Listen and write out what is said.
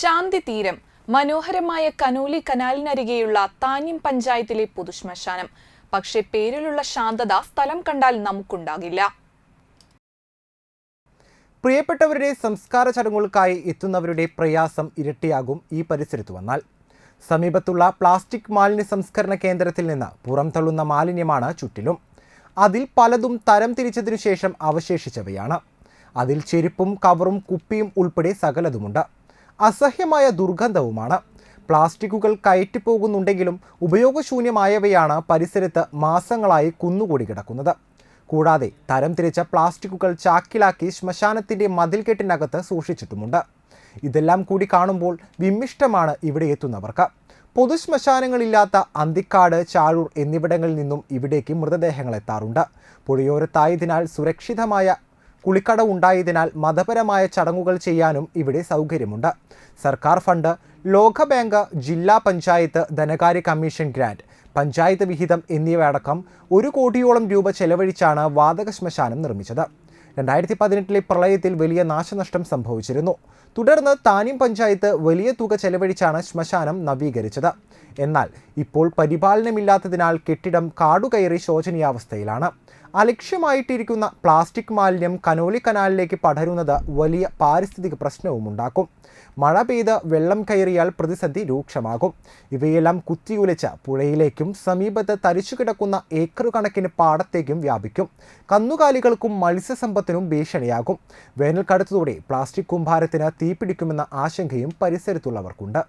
ശാന്തി തീരം മനോഹരമായ കനോലി കനാലിനരികെയുള്ള താന്യം പഞ്ചായത്തിലെ പൊതുശ്മശാനം. പക്ഷെ പേരിലുള്ള ശാന്തത സ്ഥലം കണ്ടാൽ നമുക്കുണ്ടാകില്ല. പ്രിയപ്പെട്ടവരുടെ സംസ്കാര ചടങ്ങുകൾക്കായി എത്തുന്നവരുടെ പ്രയാസം ഇരട്ടിയാകും ഈ പരിസരത്ത് വന്നാൽ. സമീപത്തുള്ള പ്ലാസ്റ്റിക് മാലിന്യ സംസ്കരണ കേന്ദ്രത്തിൽ നിന്ന് പുറംതള്ളുന്ന മാലിന്യമാണ് ചുറ്റിലും. അതിൽ പലതും തരം തിരിച്ചതിനു ശേഷം അവശേഷിച്ചവയാണ്. അതിൽ ചെരുപ്പും കവറും കുപ്പിയും ഉൾപ്പെടെ സകലതുമുണ്ട്. അസഹ്യമായ ദുർഗന്ധവുമാണ്. പ്ലാസ്റ്റിക്കുകൾ കയറ്റിപ്പോകുന്നുണ്ടെങ്കിലും ഉപയോഗശൂന്യമായവയാണ് പരിസരത്ത് മാസങ്ങളായി കുന്നുകൂടി കിടക്കുന്നത്. കൂടാതെ തരംതിരിച്ച പ്ലാസ്റ്റിക്കുകൾ ചാക്കിലാക്കി ശ്മശാനത്തിന്റെ മതിൽക്കെട്ടിനകത്ത് സൂക്ഷിച്ചിട്ടുമുണ്ട്. ഇതെല്ലാം കൂടി കാണുമ്പോൾ വിമ്മിഷ്ടമാണ് ഇവിടെ എത്തുന്നവർക്ക്. പൊതുശ്മശാനങ്ങളില്ലാത്ത അന്തിക്കാട് ചാഴൂർ എന്നിവിടങ്ങളിൽ നിന്നും ഇവിടേക്ക് മൃതദേഹങ്ങൾ എത്താറുണ്ട്. പുഴയോരത്തായതിനാൽ സുരക്ഷിതമായ കുളിക്കട ഉണ്ടായതിനാൽ മതപരമായ ചടങ്ങുകൾ ചെയ്യാനും ഇവിടെ സൗകര്യമുണ്ട്. സർക്കാർ ഫണ്ട് ലോകബാങ്ക് ജില്ലാ പഞ്ചായത്ത് ധനകാര്യ കമ്മീഷൻ ഗ്രാന്റ് പഞ്ചായത്ത് വിഹിതം എന്നിവയടക്കം ഒരു കോടിയോളം രൂപ ചെലവഴിച്ചാണ് വാതക ശ്മശാനം നിർമ്മിച്ചത്. രണ്ടായിരത്തി പതിനെട്ടിലെ പ്രളയത്തിൽ വലിയ നാശനഷ്ടം സംഭവിച്ചിരുന്നു. തുടർന്ന് താനിം പഞ്ചായത്ത് വലിയ തുക ചെലവഴിച്ചാണ് ശ്മശാനം നവീകരിച്ചത്. എന്നാൽ ഇപ്പോൾ പരിപാലനമില്ലാത്തതിനാൽ കെട്ടിടം കാടുകയറി ശോചനീയാവസ്ഥയിലാണ്. അലക്ഷ്യമായിട്ടിരിക്കുന്ന പ്ലാസ്റ്റിക് മാലിന്യം കനോലി കനാലിലേക്ക് പടരുന്നത് വലിയ പാരിസ്ഥിതിക പ്രശ്നവും ഉണ്ടാക്കും. മഴ പെയ്ത് വെള്ളം കയറിയാൽ പ്രതിസന്ധി രൂക്ഷമാകും. ഇവയെല്ലാം കുത്തിയുലച്ച് പുഴയിലേക്കും സമീപത്ത് തരിച്ചു കിടക്കുന്ന ഏക്കർ കണക്കിന് പാടത്തേക്കും വ്യാപിക്കും. കന്നുകാലികൾക്കും മത്സ്യസമ്പത്തിനും ഭീഷണിയാകും. വേനൽ കടുത്തതോടെ പ്ലാസ്റ്റിക് കുംഭാരത്തിന് തീപിടിക്കുമെന്ന ആശങ്കയും പരിസരത്തുള്ളവർക്കുണ്ട്.